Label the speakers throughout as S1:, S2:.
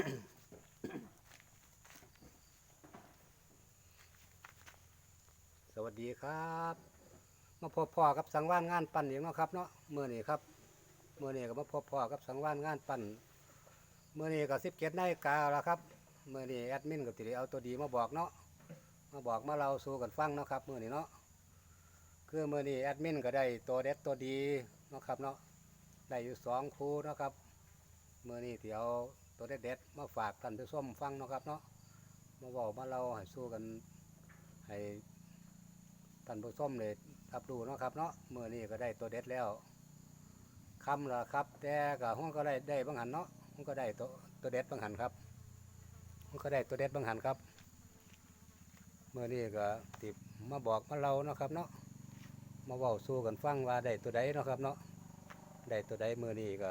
S1: สวัสดีครับ มาพบพ่อกับสังวานงานปั่นอีกเนาะครับเนาะเมื่อนี้ครับเมื่อนี้ก็มาพบพ่อกับสังวานงานปั่นเมื่อนี้ก็สิบเกตนาฬิกาแล้วครับเมื่อนี้แอดมินก็ติได้เอาตัวดีมาบอกเนาะมาบอกมาเราสู่กันฟังเนาะครับเมื่อนี้เนาะคือเมื่อนี้แอดมินก็ได้ตัวเด็ดตัวดีเนาะครับเนาะได้อยู่สองคู่เนาะครับเมื่อนี้ที่เอา ตัวเด็ดๆมาฝากท่านผู้ชมฟังเนาะครับเนาะมาบอกมาเราให้สู้กันให้ท่านผู้ชมเลยรับดูเนาะครับเนาะเมื่อนี้ก็ได้ตัวเด็ดแล้วคำละครับ แต่ก็ห้องก็ได้ได้บางหันเนาะห้องก็ได้ตัวตัวเด็ดบางหันครับห้องก็ได้ตัวเด็ดบางหันครับเมื่อนี้ก็ติมาบอกมาเราเนาะครับเนาะมาเว้าสู้กันฟังว่าได้ตัวใดเนาะครับเนาะได้ตัวใดเมื่อนี้ก็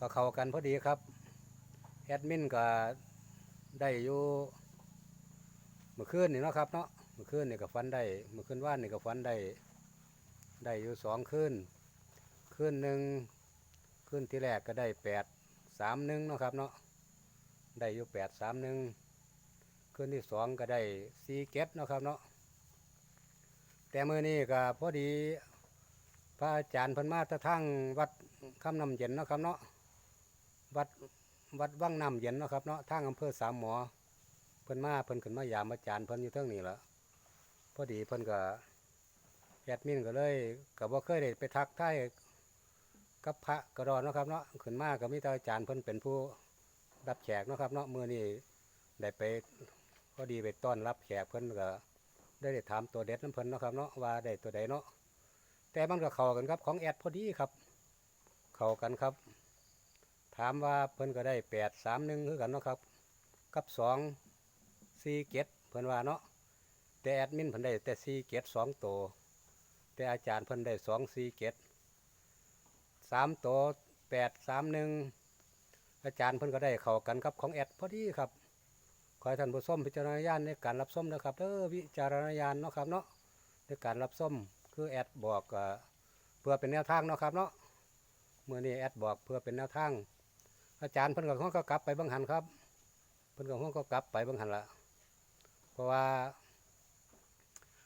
S1: ก็เข้ากันพอดีครับ แอดมินก็ได้อยู่เมื่อคืนนี่เนาะครับเนาะเมื่อคืนนี่ก็ฟันได้เมื่อคืนว่านนี่ก็ฟันได้ได้อยู่สองคืนคืนหนึ่งคืนที่แรกก็ได้แปดสามหนึ่งเนาะครับเนาะได้อยู่แปดสามหนึ่งคืนที่สองก็ได้สี่เก็ดเนาะครับเนาะแต่เมื่อนี้ก็พอดีพระอาจารย์พันมาตะทั้งวัดคำนำเย็นเนาะครับเนาะวัด วัดว่างน้ำเย็นเนาะครับเนาะทางอำเภอสามหมอ เพิ่นมาเพิ่นขึ้นมายามอาจารย์เพิ่นอยู่เทิงนี่ละพอดีเพิ่นก็แอดมินก็เลยก็บ่เคยได้ไปทักทายกับพระกระดอนเนาะครับเนาะขึ้นมาก็มีแต่อาจารย์เพิ่นเป็นผู้รับแขกเนาะครับเนาะมื้อนี้ได้ไปพอดีไปต้อนรับแขกเพิ่นก็ได้ได้ถามตัวเด็ดน้ำเพิ่นเนาะครับเนาะว่าได้ตัวใดเนาะแต่มันก็เข้ากันครับของแอดพอดีครับ เข้ากันครับ ถามว่าเพิ่นก็ได้แปดสามหนึ่งคือกันเนาะครับ กับสองสี่เกตเพิ่นว่าเนาะแต่แอดมินเพิ่นได้แต่สี่เกตสองตัวแต่อาจารย์เพิ่นได้สองสี่เกตสามตัวแปดสามหนึ่งอาจารย์เพิ่นก็ได้เข้ากันกับของแอดพอดีครับขอให้ท่านผู้ชมพิจารณาญาณในการรับส้มนะครับเด้อวิจารณญาณเนาะครับเนาะในการรับส้มคือแอดบอกเอ่อเพื่อเป็นแนวทางเนาะครับเนาะเมื่อนี้แอดบอกเพื่อเป็นแนวทาง อาจารย์เพิ่นก็คงก็กลับไปบางหันครับ เพิ่นก็ห้องก็กลับไปบางหันละเพราะว่า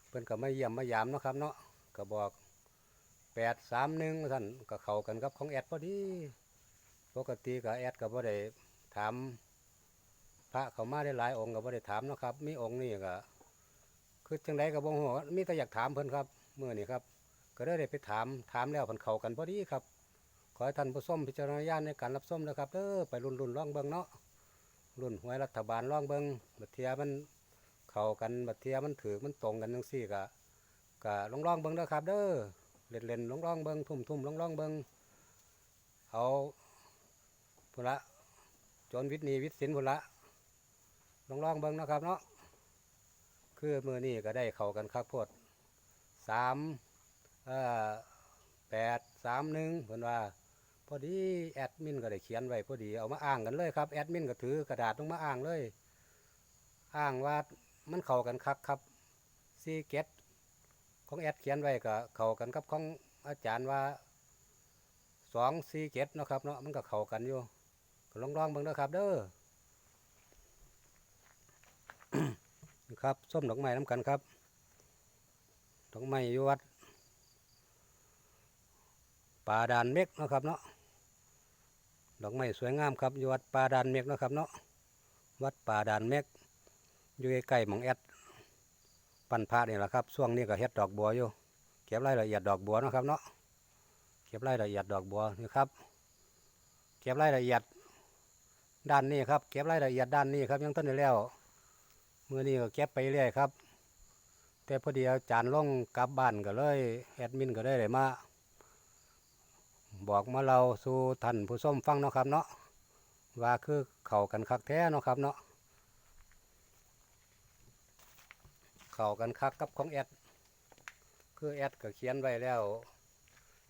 S1: เพิ่นก็มาเยี่ยมมายามเนาะครับ เนาะก็บอกแปดสามหนึ่งท่านก็เข้ากันกับของแอดพอดีปกติก็แอดก็บ่ได้ถามพระเขามาได้หลายองค์ก็บ่ได้ถามเนาะครับ มีองค์นี่ก็คือจังไดก็บ่ฮู้ว่ามีแต่อยากถามเพิ่นครับเมื่อนี้ครับ ก็ได้ไปถามถามแล้วเพิ่นเข้ากันพอดีครับ ขอให้ท่านผู้ชมพิจารณาญาณในการรับชมนะครับเด้อไปรุ่นๆลองเบิงเนาะรุ่นหวยรัฐบาลร่องเบิงบัดเทียมันเข้ากันบัดเทียมันถือมันตรงกันจังซี่กะกะลองร่องเบิงเด้อครับ เด้อเล่นเล่นลองร่องเบิงทุ่มทุ่มลองร่องเบิงเอาพุละจนวิทย์นีวิทย์สินพุละลองร่องเบิงนะครับเนาะคือมือนี้ก็ได้เข้ากันครับพดสามเอ่อแปดสามหนึ่งเพิ่นว่า พอดีแอดมินก็ได้เขียนไว้พอดีเอามาอ้างกันเลยครับแอดมินก็ถือกระดาษลงมาอ้างเลย อ้างว่ามันเข้ากันคักครับซีเกตของแอดเขียนไว้ก็เข้ากันกับของอาจารย์ว่าสองซีเกตนะครับเนาะมันก็เข้ากันอยู่ก็ลองลองเบิ่งเด้อครับ เด้อครับส้มดอกไม้น้ำกันครับดอกไม้อยู่วัดป่าดานเม็กนะครับเนาะ ดอกไม้สวยงามครับอยู่วัดป่าดานเมกนะครับเนาะวัดป่าดานเมกอยู่ใกล้ๆหมองแอดปันพระนี่แหละครับช่วงนี้ก็เฮ็ดดอกบัวอยู่เก็บรายละเอียดดอกบัวนะครับเนาะเก็บรายละเอียดดอกบัวนี่ครับ เก็บรายละเอียดด้านนี้ครับ เก็บรายละเอียดด้านนี้ครับยังต้นได้แล้วมือนี้ก็เก็บไปเรื่อยครับ แต่พอดีอาจารย์ลงกลับบ้านก็เลยแอดมินก็ได้เลยมา บอกมาเราสู่ท่านผู้ชมฟังเนาะครับเนาะว่าคือเข้ากันคักแท้เนาะครับเนาะเข้ากันคักกับของแอดคือแอดก็เขียนไว้แล้ว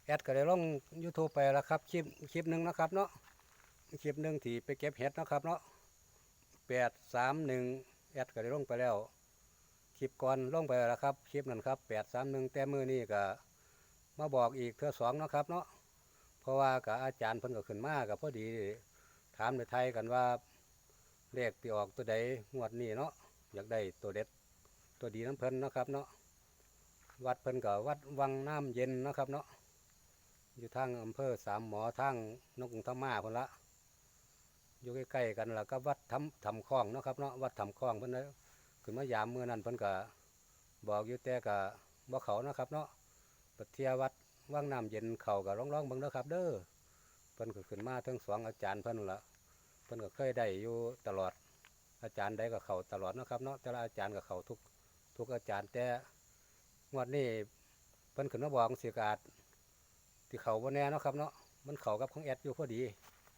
S1: แอดก็ได้ลง YouTube ไปแล้วครับคลิปคลิปหนึ่งนะครับเนาะคลิปหนึ่งที่ไปเก็บเห็ดนะครับเนาะแปดสามหนึ่งแอดก็ได้ลงไปแล้วคลิปก่อนลงไปแล้วครับคลิปนั้นครับแปดสามหนึ่งแต่มือนี่ก็มาบอกอีกเทื่อสองนะครับเนาะ ราะว่ากับอาจารย์เพิ่นก็ขึ้นมากับพอดี ถามในไทยกันว่าเลขที่ออกตัวใดงวดนี้เนาะอยากได้ตัวเด็ดตัวดีน้ำเพิ่นเนาะครับเนาะวัดเพิ่นกับวัดวังน้ำเย็นเนาะครับเนาะอยู่ทางอำเภอสามหมอทางนกุงธรรมาคนละอยู่ใกล้ๆกันแล้วก็วัดทำทำคลองเนาะครับเนาะวัดทำคลองเพิ่นนะขึ้นมายามมือนั้นเพิ่นก็บอกอยู่แต่ก็บ่เขานะครับเนาะปเทียวัด วังน้ำเย็นเขาก็ร้องๆเบิ่งเด้อครับ เด้อเพิ่นก็ขึ้นมาทั้งสองอาจารย์เพิ่นนั่นละเพิ่นก็เคยได้อยู่ตลอด อาจารย์ใดก็เขาตลอดนะครับเนาะแต่ละอาจารย์ก็เขาทุกทุกอาจารย์แต่งวดนี้เพิ่นขึ้นมาบอกเสียกอาดที่เขาบ่แน่นะครับเนาะมันเขากับของแอดอยู่พอดี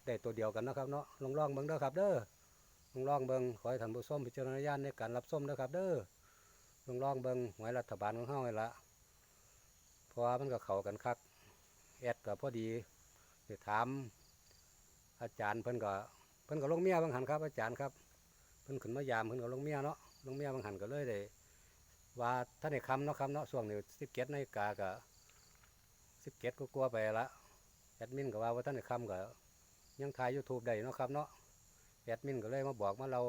S1: ได้ตัวเดียวกันนะครับเนาะลองลองเบิ่งเด้อครับ เด้อลองลองเบิ่งขอให้ท่านผู้ชมพิจารณญาณในการรับชมเด้อครับ เด้อลองลองเบิ่งหวยรัฐบาลของเฮานี่ละ เพราะว่ามันก็เข้ากันคักแอดก็พอดีไปถาม อาจารย์เพิ่นก็เพิ่นก็ลงเมียบางหันครับ อาจารย์ครับเพิ่นขึ้นมายามเพิ่นก็ลงเมียเนาะลงเมียบางหันก็เลยได้ว่าท่านในคำเนาะครับเนาะช่วงนี้สิบเกตนาฬิกาก็สิบเกตก็กลัวไปละแอดมินก็ว่าว่าท่านในคำก็ยังถ่ายยูทูบได้เนาะครับเนาะแอดมินก็เลยมาบอกมาเรา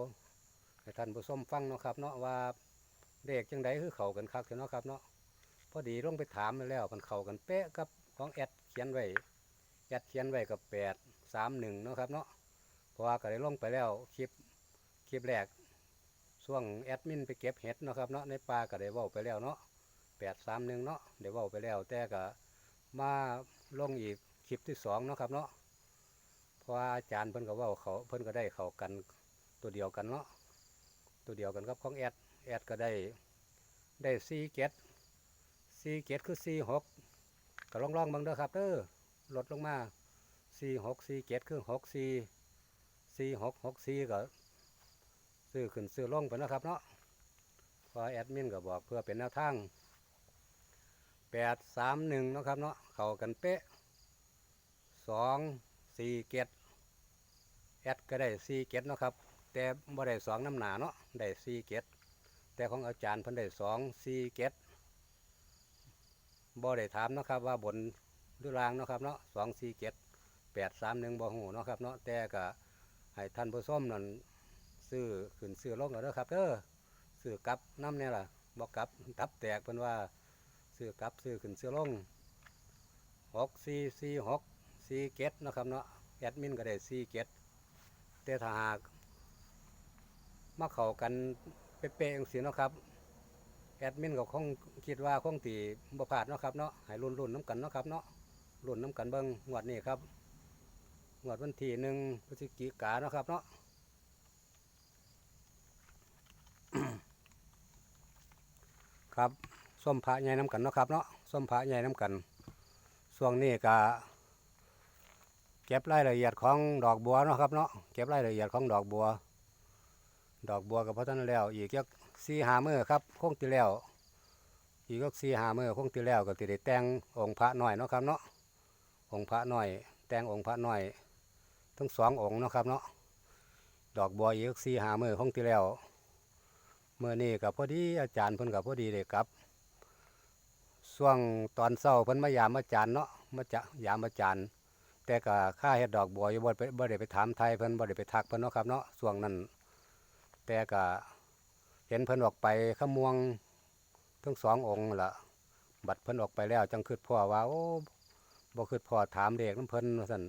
S1: ให้ท่านผู้ชมฟังเนาะครับ เนาะว่าเด็กจังไดคือเขากันคักเนาะครับเนาะ พอดีลงไปถามมาแล้วมันเข้ากันเป๊ะกับของแอดเขียนไว้ยัดเขียนไว้กับแปดสามหนึ่งเนาะครับเนาะเพราะว่าก็ได้ลงไปแล้วคลิปคลิปแรกช่วงแอดมินไปเก็บเห็ดเนาะครับเนาะในป่าก็ได้ว้าไปแล้วเนาะแปดสามหนึ่งเนาะได้ว้าไปแล้วแต่ก็มาลงอีกคลิปที่สองเนาะครับเนาะเพราะว่าอาจารย์เพิ่นก็เว้าเขาเพิ่นก็ได้เขากันตัวเดียวกันเนาะตัวเดียวกันกับของแอดแอดก็ได้ได้ซีเกต ซีเกตคือซีหกก็ลองลองบิ่งเด้อครับเด้อลดลงมาสี่หกสี่เจ็ดคือหกสี่สี่หกหกสี่ก็ซื้อขึ้นซื้อลงไปนะครับเนาะพอแอดมินก็บอกเพื่อเป็นแนวทางแปดสามหนึ่งนะครับเนาะเข้ากันเป๊ะสองสี่เจ็ดแอดก็ได้สี่เจ็ดนะครับ แต่บ่ได้สองน้ำหนาเนาะได้สี่เจ็ดแต่ของอาจารย์เพิ่นได้สองสี่เจ็ด บ่ได้ถามเนาะครับว่าบนหรือรางเนาะครับเนาะสองสี่เจ็ดแปดสามหนึ่งบ่หูเนาะครับเนาะแต่ก็ให้ท่านผู้ชมนั่นซื้อขึ้นซื้อลงแล้วเด้อครับเด้อซื้อกลับน้ำเนี่ยล่ะบอกกลับทับแตกเป็นว่าซื้อกลับซื้อขึ้นซื้อลงหกสี่สี่หกสี่เจ็ดนะครับเนาะแอดมินก็ได้สี่เจ็ดแต่ถ้าหากมาเข้ากันเป๊ะๆอย่างสีเนะครับ แอดมินก็คงคิดว่าคงตีบ่พลาดเนาะครับเนาะให้รุ่นรุ่นน้ำกันเนาะครับเนาะรุ่นน้ำกันเบิ้งงวดนี้ครับงวดวันที่หนึ่งพฤศจิกาเนาะครับเนาะครับส้มพระใหญ่น้ำกันเนาะครับเนาะส้มพระใหญ่น้ำกันช่วงนี้ก็เก็บรายละเอียดของดอกบัวเนาะครับเนาะเก็บรายละเอียดของดอกบัว ดอกบัวกับพระท่านแล้วอีกยัก สี่หามือครับคงที่แล้วอีกยักสี่หามือคงที่แล้วก็ติได้แต่งองค์พระหน่อยเนาะครับเนาะองค์พระหน่อย แต่งองค์พระหน่อยทั้งสององค์เนาะครับเนาะดอกบัวอีกสี่หามือคงที่แล้วเมื่อนี้กับพอดีอาจารย์เพิ่นกับพอดีเลยครับช่วงตอนเช้าเพิ่นมายามอาจารย์เนาะมาจะยามอาจารย์แต่ก็ค่าเฮ็ดดอกบัวอยู่บ่ไปบ่ได้ไปถามไทยเพิ่นบ่ได้ไปทักเพิ่นเนาะครับเนาะช่วงนั้นแต่ก็ เห็นเพิ่นออกไปขมวงทั้งสององค์ละบัดเพิ่นออกไปแล้วจังคิดพ่อว่าโอ้บ่คิดพ่อถามเด็กน้ำเพิ่นว่าซั่น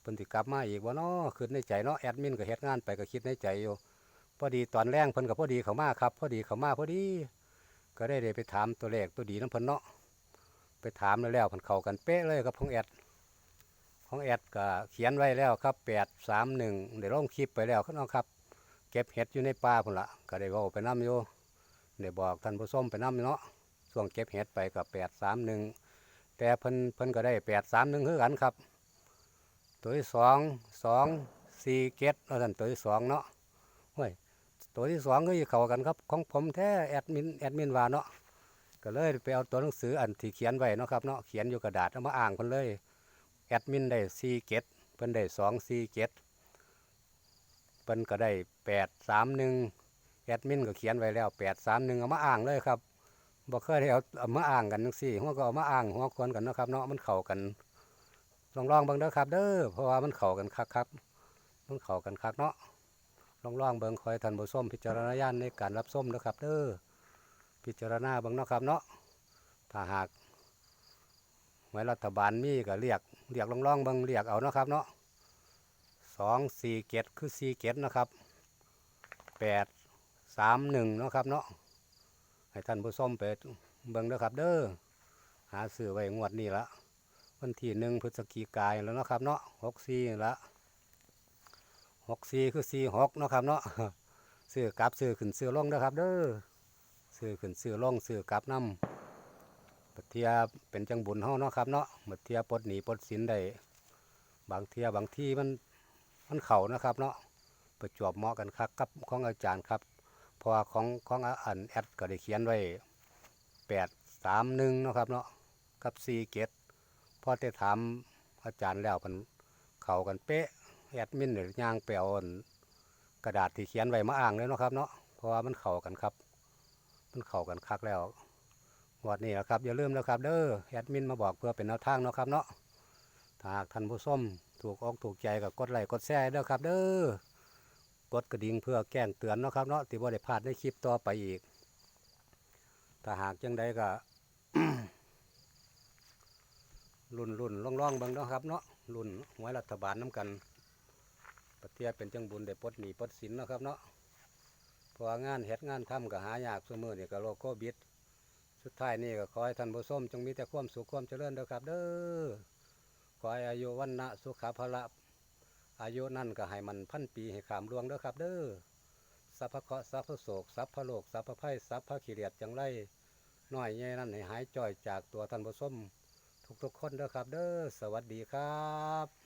S1: เพิ่นสิกลับมาอีกบ่เนาะคิดในใจเนาะแอดมินก็เฮ็ดงานไปก็คิดในใจอยู่พอดีตอนแรงเพิ่นก็พอดีเข้ามาครับ พอดีเข้ามาพอดี ก็ได้ได้ไปถามตัวเลขตัวดีน้ำเพิ่นเนาะไปถามแล้วแล้วเพิ่นเข้ากันเป๊ะเลยกับของแอดของแอดก็เขียนไว้แล้วครับ831ได้ลงคลิปไปแล้วเนาะครับ เก็บเห็ดอยู่ในป่าพุ่นละก็ได้เว่าไปน้ำอยู่ได้บอกท่านผู้ชมไปน้ำเนาะช่วงเก็บเห็ดไปกับแปดสามหนึ่งแต่เพิ่นเพิ่นก็ได้แปดสามหนึ่งคือกันครับ ตัวที่สองสองสี่เก็ดแล้วท่านตัวที่สองเนาะเฮ้ยตัวที่สองก็อยู่เข้ากันครับ ของผมแท้แอดมินแอดมินว่าเนาะก็เลยไปเอาตัวหนังสืออันที่เขียนไว้เนาะครับเนาะเขียนอยู่กระดาษเอามาอ่างเพิ่นเลยแอดมินได้สี่เก็ดเพิ่นได้สองสี่เก็ด เพิ่นก็ได้แปดสามหนึ่งแอดมินก็เขียนไว้แล้วแปดสามหนึ่งเอามาอ่างเลยครับบ่เคยได้เอาเอามาอ่างกันทั้งสี่หัวก็เอามาอ่างหัวควนกันนะครับเนาะมันเข้ากันลองลองเบิ่งเด้อครับ เด้อเพราะว่ามันเข้ากันคักครับ มันเข้ากันคักเนาะลองลองเบิ่งคอยท่านผู้มพิจารณาญาณในการรับชมนะครับ เด้อพิจารณาเบิ่งเนาะครับเนาะถ้าหากไว้รัฐบาลมีก็เรียกเรียกลองลองเบิ่งเรียกเอาเนาะครับเนาะ สองสี่เกตคือสี่เกตนะครับแปดสามหนึ่งนะครับเนาะให้ท่านผู้ชมไปเบิ่งเด้อครับ เด้อหาซื้อไว้งวดนี้ละวันที่หนึ่งพฤศจิกายนแล้วนะครับเนาะหกสี่ละหกสี่คือสี่หกนะครับเนาะซื้อกลับซื้อขึ้นซื้อลงเด้อครับเด้อซื้อขึ้นซื้อลงซื้อกลับนำบัดเทียเป็นจังบุญเฮาเนาะครับเนาะบัดเทียปลดหนีปลดสินได้บางเทียบางที่มัน มันเข่านะครับ เนาะประจวบเหมาะกันครับกับของอาจารย์ครับเพราะว่าของของอันแอดก็ได้เขียนไว้แปดสามหนึ่งนะครับเนาะกับสี่เกตพอได้ถามอาจารย์แล้วมันเข้ากันเป๊ะแอดมินหรือย่างแปลอนกระดาษที่เขียนไว้มาอ่างเลยนะครับเนาะเพราะว่ามันเข้ากันครับ มันเข้ากันคักแล้วงวดนี้นะครับอย่าลืมนะครับ เด้อแอดมินมาบอกเพื่อเป็นแนวทางนะครับเนาะถ้าหากท่านผู้ชม ถูกอกถูกใจก็กดไลค์กดแชร์เด้อครับเด้อกดกระดิ่งเพื่อแจ้งเตือนเนาะครับเนาะที่ว่าได้พลาดในคลิปต่อไปอีก ถ้าหากจังใดก็รุ่นรุ่นล่องล่องบิ่งเนาะครับเนาะรุ่นหวยรัฐบาลน้ำกันประเทศเป็นจังบุญได้ปดหนีปดสินเนาะครับเนาะพราะว่างานเฮ็ดงานทำก็หายากเสมอเนี่ยก็โรคโควิดสุดท้ายนี่ก็ขอให้ท่านผู้ชมจงมีแต่ความสุขความเจริญเด้อครับ เด้อ ขอให้อายุวันนะสุขภาละอายุนั่นก็ให้มันพันปีให้ขามลวงเด้อครับ เด้อสัพพะเคราะห์สัพพะโศกสัพพะโลกสัพพะไพ่สัพพะขีเรียดจังไรน้อยใหญ่นั่นให้หายจ่อยจากตัวท่านผู้ชมทุกๆคนเด้อครับ เด้อสวัสดีครับ